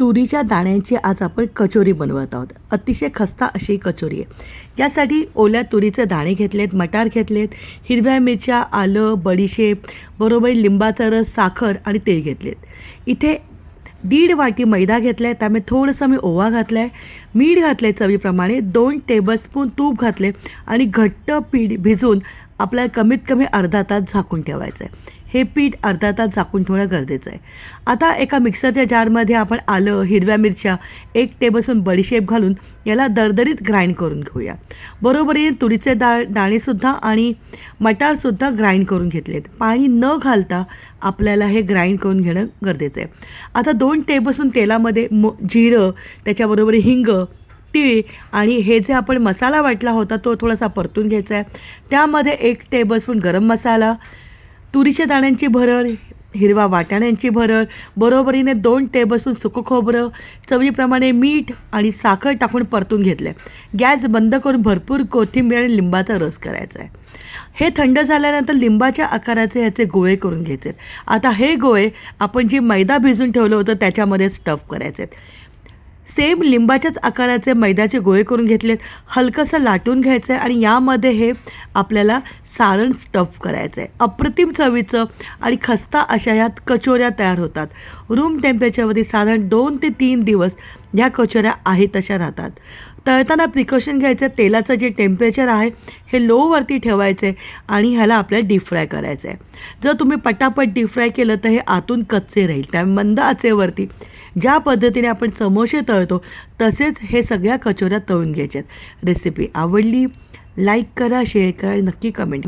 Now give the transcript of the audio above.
तुरीच्या दाण्यांची आज आपण कचोरी बनवत आहोत. अतिशय खस्ता अशी कचोरी आहे. यासाठी ओल्या तुरीचे दाणे घेतलेत मटार घेतलेत हिरव्या मिरच्या आलं बडीशेप बरोबर लिंबाचा रस साखर आणि तेल घेतलेत. इथे दीड वाटी मैदा घेतला आहे त्यामुळे थोडंसं मी ओवा घातला आहे मीठ घातलं आहे चवीप्रमाणे दोन टेबलस्पून तूप घातले आणि घट्ट पीठ भिजून आपल्याला कमीत कमी अर्धा तास झाकून ठेवायचं आहे हे पीठ अर्धा तास झाकून ठेवणं गरजेचं आहे आता एका मिक्सरच्या जारमध्ये आपण आलं हिरव्या मिरच्या एक टेबलस्पून बडीशेप घालून याला दरदरीत ग्राइंड करून घेऊया. बरोबरीने तुरीचे डाळ दाणेसुद्धा आणि मटारसुद्धा ग्राइंड करून घेतलेत. पाणी न घालता आपल्याला हे ग्राइंड करून घेणं गरजेचं आहे आता दोन टेबलस्पून तेलामध्ये मो जिरं त्याच्याबरोबर हिंग तीळ आणि हे जे आपण मसाला वाटला होता तो थोडासा परतून घ्यायचा आहे. त्यामध्ये एक टेबलस्पून गरम मसाला तुरीच्या दाण्यांची भरड हिरवा वाटाण्यांची भरड बरोबरीने दोन टेबलस्पून सुकं खोबरं चवीप्रमाणे मीठ आणि साखर टाकून परतून घेतलं गॅस बंद करून भरपूर कोथिंबीर आणि लिंबाचा रस करायचा आहे. हे थंड झाल्यानंतर लिंबाच्या आकाराचे ह्याचे गोळे करून घ्यायचे आहेत. आता हे गोळे आपण जे मैदा भिजून ठेवलं होतं त्याच्यामध्ये स्टफ करायचे आहेत. सेम लिंबाच्याच आकाराचे मैद्याचे गोळे करून घेतलेत. हलकंसं लाटून घ्यायचं आहे आणि यामध्ये हे आपल्याला सारण स्टफ करायचं आहे अप्रतिम चवीचं आणि खस्ता अशा ह्यात कचोऱ्या तयार होतात. रूम टेम्परेचरवरती साधारण दोन ते तीन दिवस ह्या कचोऱ्या आहेत तशा राहतात. तळताना प्रिकॉशन घ्यायचं तेलाचं जे टेम्परेचर आहे हे लोवरती ठेवायचं आहे आणि ह्याला आपल्याला डीप फ्राय करायचं आहे जर तुम्ही पटापट डीप फ्राय केलं तर हे आतून कच्चे राहील. त्या मंद आचेवरती ज्या पद्धतीने आपण समोसे तळतो तसेच हे सगळ्या कचोऱ्या तळून घ्यायच्यात रेसिपी आवडली लाईक करा शेअर करा नक्की कमेंट